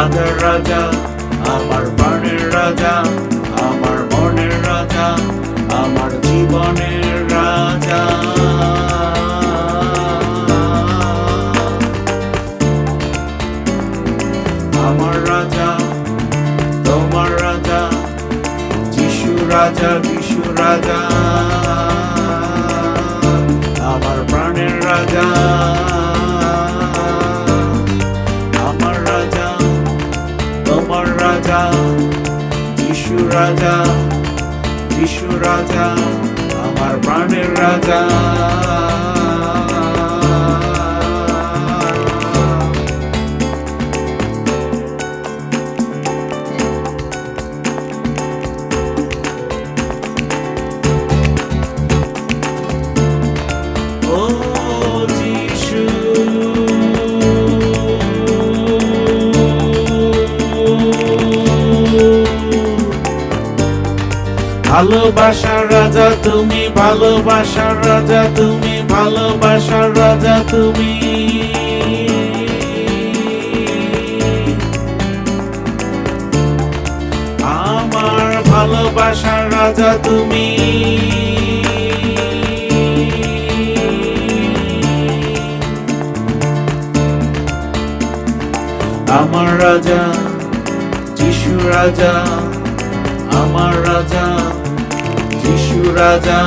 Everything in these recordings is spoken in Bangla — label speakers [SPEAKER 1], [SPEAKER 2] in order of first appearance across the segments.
[SPEAKER 1] রাজার রাজা, আমার প্রাণের রাজা, আমার মনের রাজা, আমার জীবনের রাজা। আমার রাজা, তোমার রাজা, যিশু রাজা যিশু রাজা। রাজা যিশু রাজা আমার প্রাণের রাজা। ভালোবাসার রাজা তুমি, ভালোবাসার রাজা তুমি, ভালোবাসার রাজা তুমি। আমার ভালোবাসার রাজা তুমি। আমার রাজা, যিশু রাজা, আমার রাজা। রাজা।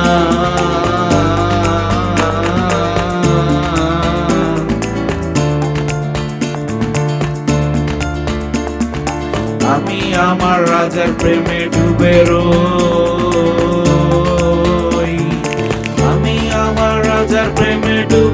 [SPEAKER 1] আমি আমার রাজার প্রেমে ডুবে আমি আমার রাজার প্রেমে ডুবে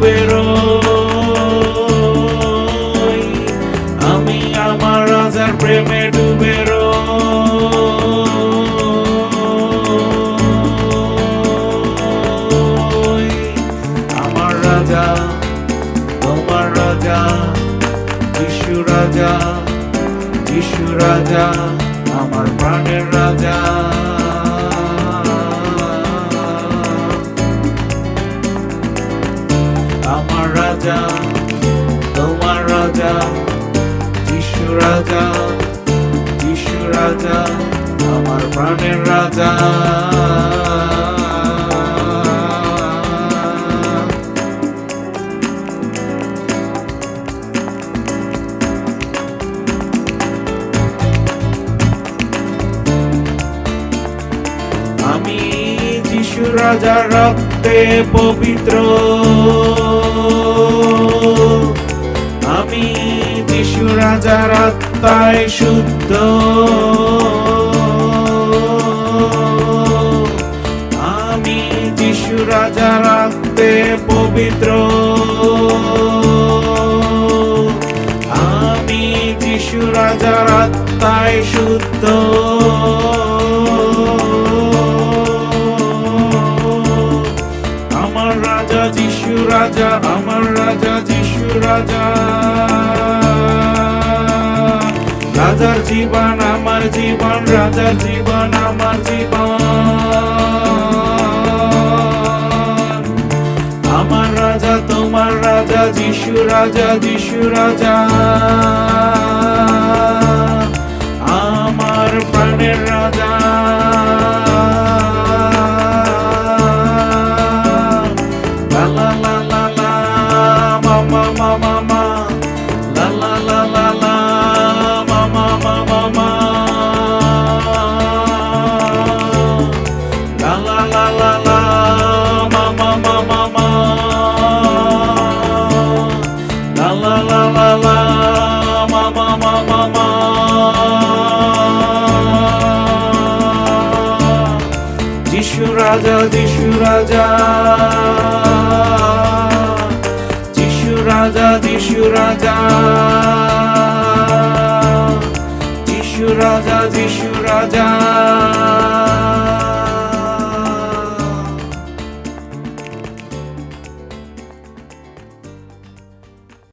[SPEAKER 1] রাজা, যিশু রাজা, আমার প্রাণের রাজা। আমার রাজা, তোমার রাজা, যিশু রাজা যিশু রাজা, আমার প্রাণের রাজা। রাজার রক্তে পবিত্র। আমি যিশু রাজার আত্মায় শুদ্ধ। আমি যিশু রাজার রক্তে পবিত্র। আমি যিশু রাজার আত্মায় শুদ্ধ। আমার রাজা, যিশু রাজা, আমার রাজা, যিশু রাজা। রাজার জীবন আমার জীবন, রাজার জীবন আমার জীবন। আমার রাজা, তোমার রাজা, যিশু রাজা যিশু রাজা। যিশু রাজা যিশু রাজা। যিশু রাজা যিশু রাজা। যিশু রাজা যিশু রাজা।